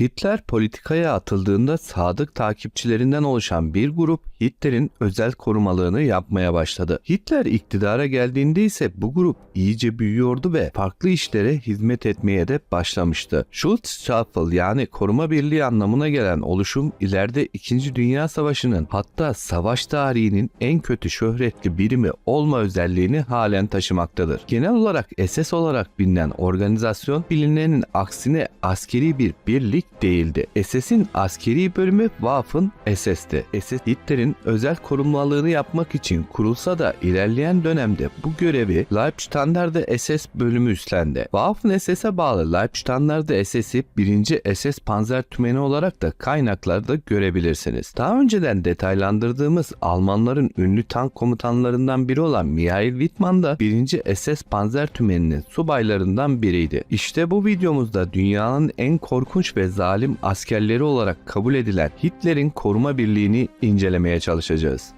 Hitler politikaya atıldığında sadık takipçilerinden oluşan bir grup Hitler'in özel korumalığını yapmaya başladı. Hitler iktidara geldiğinde ise bu grup iyice büyüyordu ve farklı işlere hizmet etmeye de başlamıştı. Schutzstaffel yani koruma birliği anlamına gelen oluşum ileride 2. Dünya Savaşı'nın hatta savaş tarihinin en kötü şöhretli birimi olma özelliğini halen taşımaktadır. Genel olarak SS olarak bilinen organizasyon bilinenin aksine askeri bir birlik değildi. SS'in askeri bölümü Waffen SS'ti. SS Hitler'in özel korumalığını yapmak için kurulsa da ilerleyen dönemde bu görevi Leibstandarte SS bölümü üstlendi. Waffen SS'e bağlı Leibstandarte SS'i 1. SS Panzer Tümeni olarak da kaynaklarda görebilirsiniz. Daha önceden detaylandırdığımız Almanların ünlü tank komutanlarından biri olan Mihail Wittmann da 1. SS Panzer Tümeni'nin subaylarından biriydi. İşte bu videomuzda dünyanın en korkunç ve zalim askerleri olarak kabul edilen Hitler'in koruma birliğini incelemeye çalışacağız.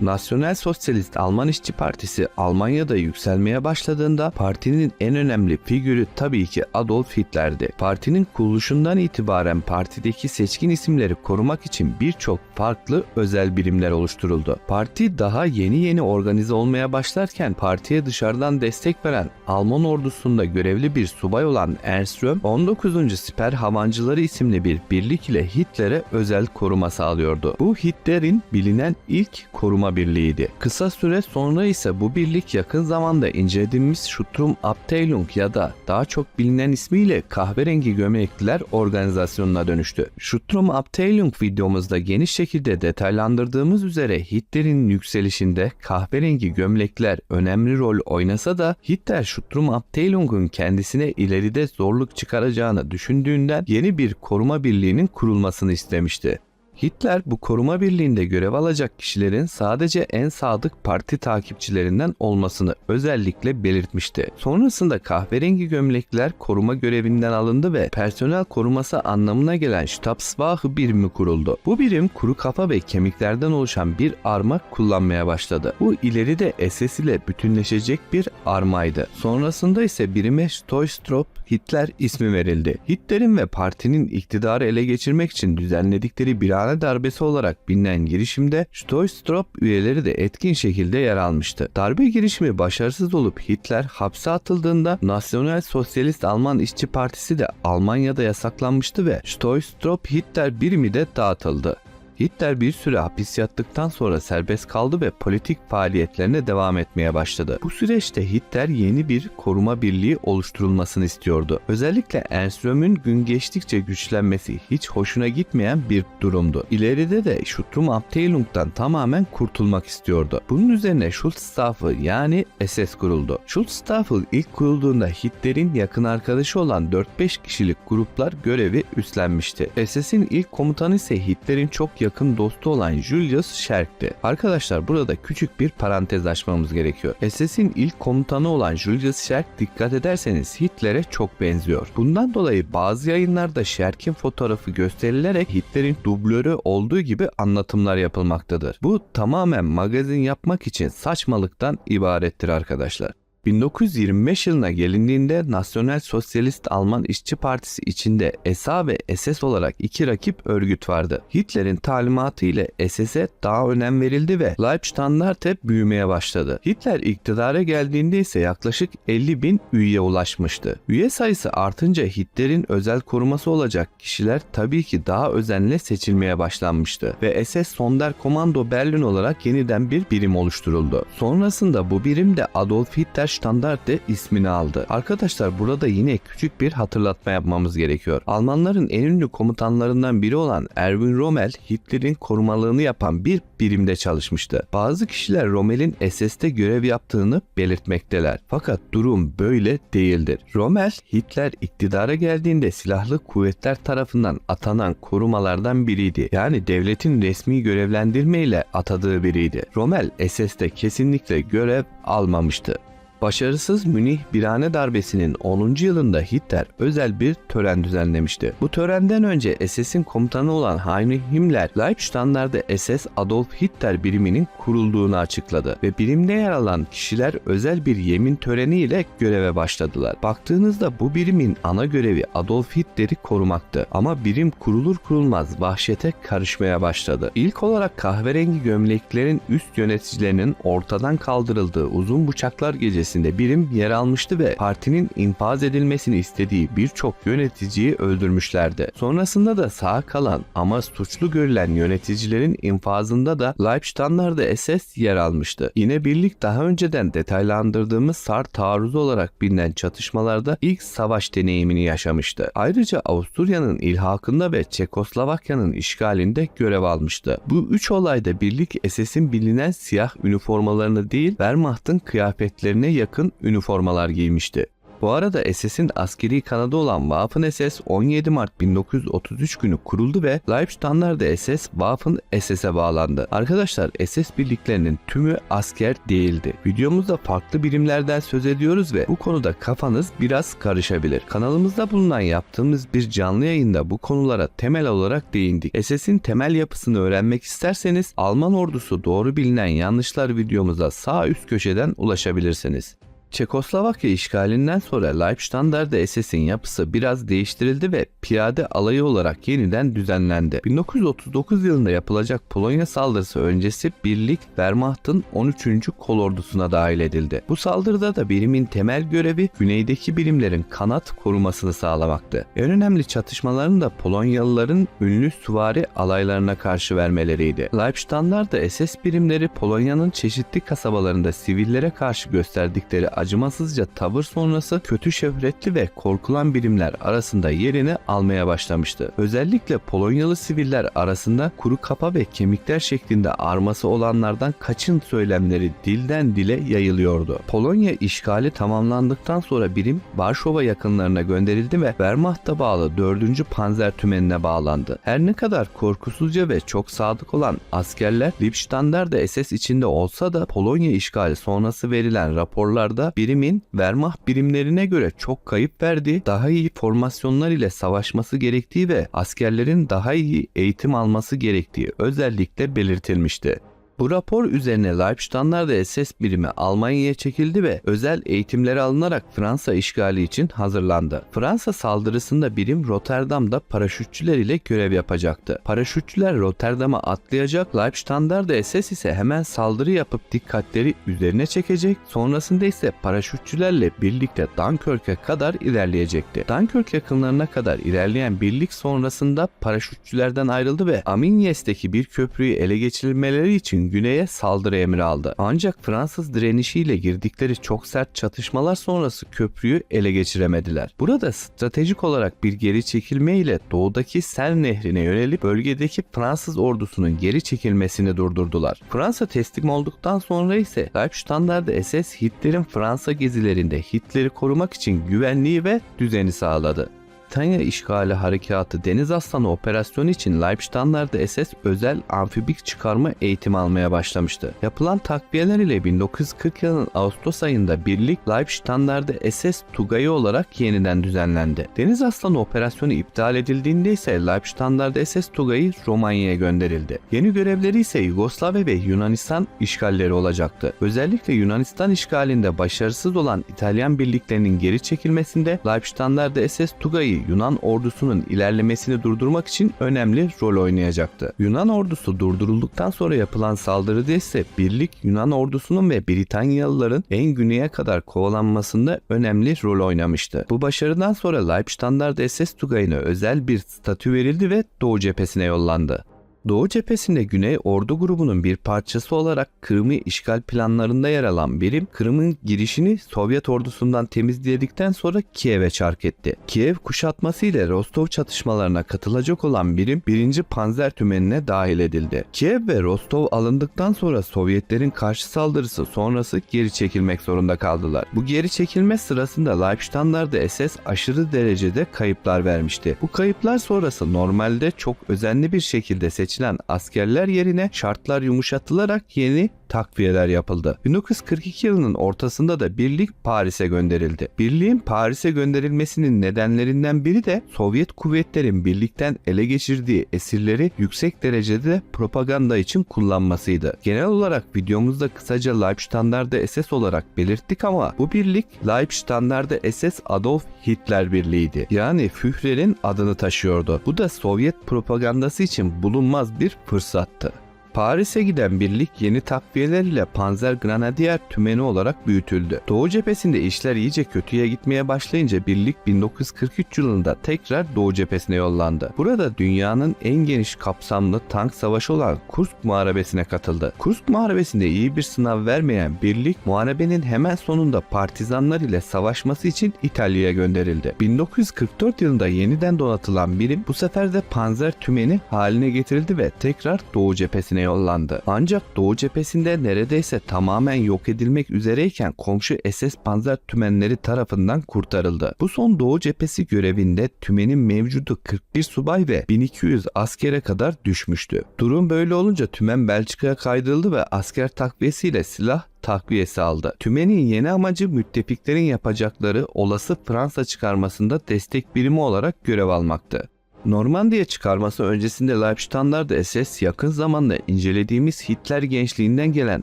Nasyonel Sosyalist Alman İşçi Partisi Almanya'da yükselmeye başladığında partinin en önemli figürü tabii ki Adolf Hitler'di. Partinin kuruluşundan itibaren partideki seçkin isimleri korumak için birçok farklı özel birimler oluşturuldu. Parti daha yeni yeni organize olmaya başlarken partiye dışarıdan destek veren Alman ordusunda görevli bir subay olan Ernst Röhm 19. Siper Havancıları isimli bir birlik ile Hitler'e özel koruma sağlıyordu. Bu Hitler'in bilinen ilk koruma birliğiydi. Kısa süre sonra ise bu birlik yakın zamanda incelediğimiz Sturm Abteilung ya da daha çok bilinen ismiyle kahverengi gömlekliler organizasyonuna dönüştü. Sturm Abteilung videomuzda geniş şekilde detaylandırdığımız üzere Hitler'in yükselişinde kahverengi gömlekler önemli rol oynasa da Hitler Sturm Abteilung'un kendisine ileride zorluk çıkaracağını düşündüğünden yeni bir koruma birliğinin kurulmasını istemişti. Hitler bu koruma birliğinde görev alacak kişilerin sadece en sadık parti takipçilerinden olmasını özellikle belirtmişti. Sonrasında kahverengi gömlekliler koruma görevinden alındı ve personel koruması anlamına gelen Stabswache birimi kuruldu. Bu birim kuru kafa ve kemiklerden oluşan bir arma kullanmaya başladı. Bu ileride SS ile bütünleşecek bir armaydı. Sonrasında ise birime Stoistrop Hitler ismi verildi. Hitler'in ve partinin iktidarı ele geçirmek için düzenledikleri bir hane darbesi olarak bilinen girişimde Stoistrop üyeleri de etkin şekilde yer almıştı. Darbe girişimi başarısız olup Hitler hapse atıldığında Nasyonel Sosyalist Alman İşçi Partisi de Almanya'da yasaklanmıştı ve Stoistrop Hitler birimi de dağıtıldı. Hitler bir süre hapis yattıktan sonra serbest kaldı ve politik faaliyetlerine devam etmeye başladı. Bu süreçte Hitler yeni bir koruma birliği oluşturulmasını istiyordu. Özellikle Ernst Röhm'ün gün geçtikçe güçlenmesi hiç hoşuna gitmeyen bir durumdu. İleride de Sturm Abteilung'dan tamamen kurtulmak istiyordu. Bunun üzerine Schutzstaffel yani SS kuruldu. Schutzstaffel ilk kurulduğunda Hitler'in yakın arkadaşı olan 4-5 kişilik gruplar görevi üstlenmişti. SS'in ilk komutanı ise Hitler'in çok yakın dostu olan Julius Scherk'ti. Arkadaşlar burada küçük bir parantez açmamız gerekiyor. SS'in ilk komutanı olan Julius Scherk dikkat ederseniz Hitler'e çok benziyor. Bundan dolayı bazı yayınlarda Scherk'in fotoğrafı gösterilerek Hitler'in dublörü olduğu gibi anlatımlar yapılmaktadır. Bu tamamen magazin yapmak için saçmalıktan ibarettir arkadaşlar. 1925 yılına gelindiğinde Nasyonel Sosyalist Alman İşçi Partisi içinde SA ve SS olarak iki rakip örgüt vardı. Hitler'in talimatı ile SS'e daha önem verildi ve Leibstandarte büyümeye başladı. Hitler iktidara geldiğinde ise yaklaşık 50 bin üyeye ulaşmıştı. Üye sayısı artınca Hitler'in özel koruması olacak kişiler tabii ki daha özenle seçilmeye başlanmıştı ve SS Sonderkommando Berlin olarak yeniden bir birim oluşturuldu. Sonrasında bu birim de Adolf Hitler Standarte ismini aldı. Arkadaşlar burada yine küçük bir hatırlatma yapmamız gerekiyor. Almanların en ünlü komutanlarından biri olan Erwin Rommel Hitler'in korumalığını yapan bir birimde çalışmıştı. Bazı kişiler Rommel'in SS'te görev yaptığını belirtmekteler. Fakat durum böyle değildir. Rommel Hitler iktidara geldiğinde silahlı kuvvetler tarafından atanan korumalardan biriydi. Yani devletin resmi görevlendirmeyle atadığı biriydi. Rommel SS'te kesinlikle görev almamıştı. Başarısız Münih Birhane Darbesi'nin 10. yılında Hitler özel bir tören düzenlemişti. Bu törenden önce SS'in komutanı olan Heinrich Himmler, Leibstandarte SS Adolf Hitler biriminin kurulduğunu açıkladı ve birimde yer alan kişiler özel bir yemin töreni ile göreve başladılar. Baktığınızda bu birimin ana görevi Adolf Hitler'i korumaktı ama birim kurulur kurulmaz vahşete karışmaya başladı. İlk olarak kahverengi gömleklerin üst yöneticilerinin ortadan kaldırıldığı uzun bıçaklar gecesinde birim yer almıştı ve partinin infaz edilmesini istediği birçok yöneticiyi öldürmüşlerdi. Sonrasında da sağ kalan ama suçlu görülen yöneticilerin infazında da Leibstandarte SS yer almıştı. Yine birlik daha önceden detaylandırdığımız SAR taarruzu olarak bilinen çatışmalarda ilk savaş deneyimini yaşamıştı. Ayrıca Avusturya'nın ilhakında ve Çekoslovakya'nın işgalinde görev almıştı. Bu üç olayda birlik SS'in bilinen siyah üniformalarını değil Wehrmacht'ın kıyafetlerine yakın üniformalar giymişti. Bu arada SS'in askeri kanadı olan Waffen SS 17 Mart 1933 günü kuruldu ve Leibstandarte SS Waffen SS'e bağlandı. Arkadaşlar SS birliklerinin tümü asker değildi. Videomuzda farklı birimlerden söz ediyoruz ve bu konuda kafanız biraz karışabilir. Kanalımızda bulunan yaptığımız bir canlı yayında bu konulara temel olarak değindik. SS'in temel yapısını öğrenmek isterseniz Alman ordusu doğru bilinen yanlışlar videomuza sağ üst köşeden ulaşabilirsiniz. Çekoslovakya işgalinden sonra Leibstandarte SS'in yapısı biraz değiştirildi ve piyade alayı olarak yeniden düzenlendi. 1939 yılında yapılacak Polonya saldırısı öncesi birlik Wehrmacht'ın 13. kolordusuna dahil edildi. Bu saldırıda da birimin temel görevi güneydeki birimlerin kanat korumasını sağlamaktı. En önemli çatışmaların da Polonyalıların ünlü süvari alaylarına karşı vermeleriydi. Leibstandarte SS birimleri Polonya'nın çeşitli kasabalarında sivillere karşı gösterdikleri acımasızca tavır sonrası kötü şöhretli ve korkulan birimler arasında yerini almaya başlamıştı. Özellikle Polonyalı siviller arasında kuru kafa ve kemikler şeklinde arması olanlardan kaçın söylemleri dilden dile yayılıyordu. Polonya işgali tamamlandıktan sonra birim Varşova yakınlarına gönderildi ve Wehrmacht'a bağlı 4. Panzer Tümeni'ne bağlandı. Her ne kadar korkusuzca ve çok sadık olan askerler Liebstandarte SS içinde olsa da Polonya işgali sonrası verilen raporlarda birimin Wehrmacht birimlerine göre çok kayıp verdiği, daha iyi formasyonlar ile savaşması gerektiği ve askerlerin daha iyi eğitim alması gerektiği özellikle belirtilmişti. Bu rapor üzerine Leibstandarte SS birimi Almanya'ya çekildi ve özel eğitimleri alınarak Fransa işgali için hazırlandı. Fransa saldırısında birim Rotterdam'da paraşütçüler ile görev yapacaktı. Paraşütçüler Rotterdam'a atlayacak, Leibstandarte SS ise hemen saldırı yapıp dikkatleri üzerine çekecek, sonrasında ise paraşütçülerle birlikte Dunkirk'e kadar ilerleyecekti. Dunkirk yakınlarına kadar ilerleyen birlik sonrasında paraşütçülerden ayrıldı ve Amiens'teki bir köprüyü ele geçirmeleri için güneye saldırı emri aldı. Ancak Fransız direnişiyle girdikleri çok sert çatışmalar sonrası köprüyü ele geçiremediler. Burada stratejik olarak bir geri çekilme ile doğudaki Sen Nehri'ne yönelip bölgedeki Fransız ordusunun geri çekilmesini durdurdular. Fransa teslim olduktan sonra ise Leibstandarte SS Hitler'in Fransa gezilerinde Hitler'i korumak için güvenliği ve düzeni sağladı. Britanya işgali harekatı Deniz Aslanı operasyonu için Leibstandarte SS özel amfibik çıkarma eğitimi almaya başlamıştı. Yapılan takviyeler ile 1940 yılının Ağustos ayında birlik Leibstandarte SS Tugayı olarak yeniden düzenlendi. Deniz Aslanı operasyonu iptal edildiğinde ise Leibstandarte SS Tugayı Romanya'ya gönderildi. Yeni görevleri ise Yugoslavya ve Yunanistan işgalleri olacaktı. Özellikle Yunanistan işgalinde başarısız olan İtalyan birliklerinin geri çekilmesinde Leibstandarte SS Tugayı Yunan ordusunun ilerlemesini durdurmak için önemli rol oynayacaktı. Yunan ordusu durdurulduktan sonra yapılan saldırıda ise birlik Yunan ordusunun ve Britanyalıların en güneye kadar kovalanmasında önemli rol oynamıştı. Bu başarıdan sonra Leibstandarte SS Tugayı'na özel bir statü verildi ve Doğu cephesine yollandı. Doğu cephesinde Güney Ordu grubunun bir parçası olarak Kırım'ı işgal planlarında yer alan birim Kırım'ın girişini Sovyet ordusundan temizledikten sonra Kiev'e çark etti. Kiev kuşatması ile Rostov çatışmalarına katılacak olan birim 1. Panzer Tümeni'ne dahil edildi. Kiev ve Rostov alındıktan sonra Sovyetlerin karşı saldırısı sonrası geri çekilmek zorunda kaldılar. Bu geri çekilme sırasında Leibstandarte SS aşırı derecede kayıplar vermişti. Bu kayıplar sonrası normalde çok özenli bir şekilde seçilen askerler yerine şartlar yumuşatılarak yeni takviyeler yapıldı. 1942 yılının ortasında da birlik Paris'e gönderildi. Birliğin Paris'e gönderilmesinin nedenlerinden biri de Sovyet kuvvetlerin birlikten ele geçirdiği esirleri yüksek derecede propaganda için kullanmasıydı. Genel olarak videomuzda kısaca Leibstandarte SS olarak belirttik ama bu birlik Leibstandarte SS Adolf Hitler Birliği'ydi. Yani Führer'in adını taşıyordu. Bu da Sovyet propagandası için bulunmaz bir fırsattı. Paris'e giden birlik yeni takviyeler ile Panzer Grenadier tümeni olarak büyütüldü. Doğu cephesinde işler iyice kötüye gitmeye başlayınca birlik 1943 yılında tekrar Doğu cephesine yollandı. Burada dünyanın en geniş kapsamlı tank savaşı olan Kursk Muharebesi'ne katıldı. Kursk Muharebesi'nde iyi bir sınav vermeyen birlik muharebenin hemen sonunda partizanlar ile savaşması için İtalya'ya gönderildi. 1944 yılında yeniden donatılan birim bu sefer de Panzer tümeni haline getirildi ve tekrar Doğu cephesine yollandı. Ancak Doğu cephesinde neredeyse tamamen yok edilmek üzereyken komşu SS Panzer tümenleri tarafından kurtarıldı. Bu son Doğu cephesi görevinde tümenin mevcudu 41 subay ve 1200 askere kadar düşmüştü. Durum böyle olunca tümen Belçika'ya kaydırıldı ve asker takviyesiyle silah takviyesi aldı. Tümenin yeni amacı müttefiklerin yapacakları olası Fransa çıkarmasında destek birimi olarak görev almaktı. Normandiya çıkarması öncesinde Leibstandarte SS yakın zamanda incelediğimiz Hitler gençliğinden gelen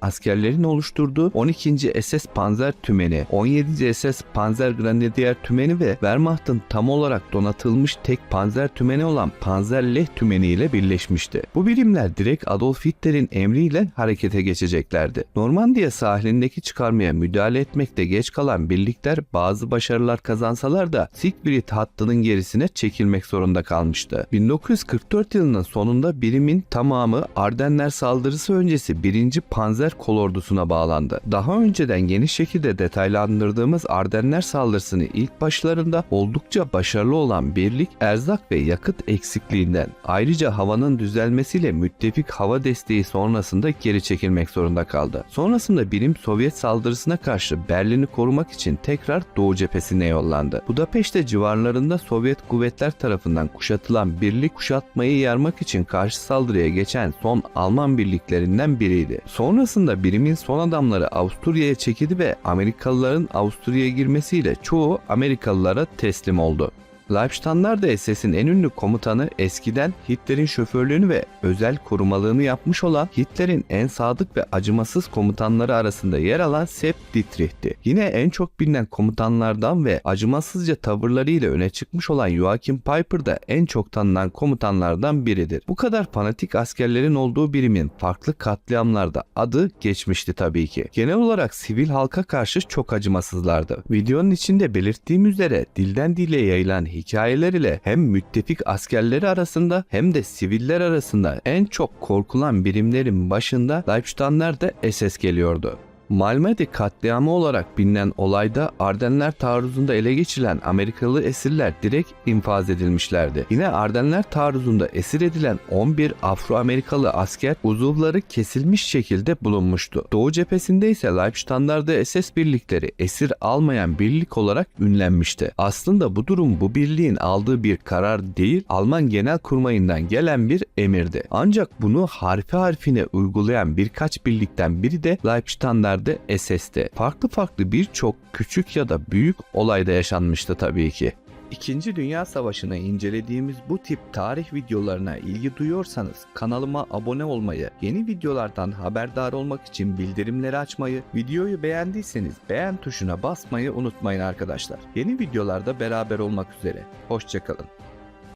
askerlerin oluşturduğu 12. SS Panzer Tümeni, 17. SS Panzer Grenadier Tümeni ve Wehrmacht'ın tam olarak donatılmış tek panzer tümeni olan Panzer Leh Tümeni ile birleşmişti. Bu birimler direkt Adolf Hitler'in emriyle harekete geçeceklerdi. Normandiya sahilindeki çıkarmaya müdahale etmekte geç kalan birlikler bazı başarılar kazansalar da Siegfried hattının gerisine çekilmek zorunda kalmıştı. 1944 yılının sonunda birimin tamamı Ardenler saldırısı öncesi 1. Panzer Kolordusu'na bağlandı. Daha önceden geniş şekilde detaylandırdığımız Ardenler saldırısını ilk başlarında oldukça başarılı olan birlik erzak ve yakıt eksikliğinden ayrıca havanın düzelmesiyle müttefik hava desteği sonrasında geri çekilmek zorunda kaldı. Sonrasında birim Sovyet saldırısına karşı Berlin'i korumak için tekrar Doğu cephesine yollandı. Budapeşte civarlarında Sovyet kuvvetler tarafından kuşatılan birlik kuşatmayı yarmak için karşı saldırıya geçen son Alman birliklerinden biriydi. Sonrasında birimin son adamları Avusturya'ya çekildi ve Amerikalıların Avusturya'ya girmesiyle çoğu Amerikalılara teslim oldu. Leibstandarte SS'in en ünlü komutanı eskiden Hitler'in şoförlüğünü ve özel korumalığını yapmış olan Hitler'in en sadık ve acımasız komutanları arasında yer alan Sepp Dietrich'ti. Yine en çok bilinen komutanlardan ve acımasızca tavırlarıyla öne çıkmış olan Joachim Piper da en çok tanınan komutanlardan biridir. Bu kadar fanatik askerlerin olduğu birimin farklı katliamlarda adı geçmişti tabii ki. Genel olarak sivil halka karşı çok acımasızlardı. Videonun içinde belirttiğim üzere dilden dile yayılan hikayeler ile hem müttefik askerleri arasında hem de siviller arasında en çok korkulan birimlerin başında Leibstandarte SS geliyordu. Malmedy katliamı olarak bilinen olayda Ardenler taarruzunda ele geçirilen Amerikalı esirler direkt infaz edilmişlerdi. Yine Ardenler taarruzunda esir edilen 11 Afro-Amerikalı asker uzuvları kesilmiş şekilde bulunmuştu. Doğu cephesinde ise Leibstandarte SS birlikleri esir almayan birlik olarak ünlenmişti. Aslında bu durum bu birliğin aldığı bir karar değil, Alman Genelkurmay'ından gelen bir emirdi. Ancak bunu harfi harfine uygulayan birkaç birlikten biri de Leibstandarte de SS'te. Farklı farklı birçok küçük ya da büyük olayda yaşanmıştı tabii ki. İkinci Dünya Savaşı'nı incelediğimiz bu tip tarih videolarına ilgi duyuyorsanız kanalıma abone olmayı, yeni videolardan haberdar olmak için bildirimleri açmayı, videoyu beğendiyseniz beğen tuşuna basmayı unutmayın arkadaşlar. Yeni videolarda beraber olmak üzere. Hoşçakalın.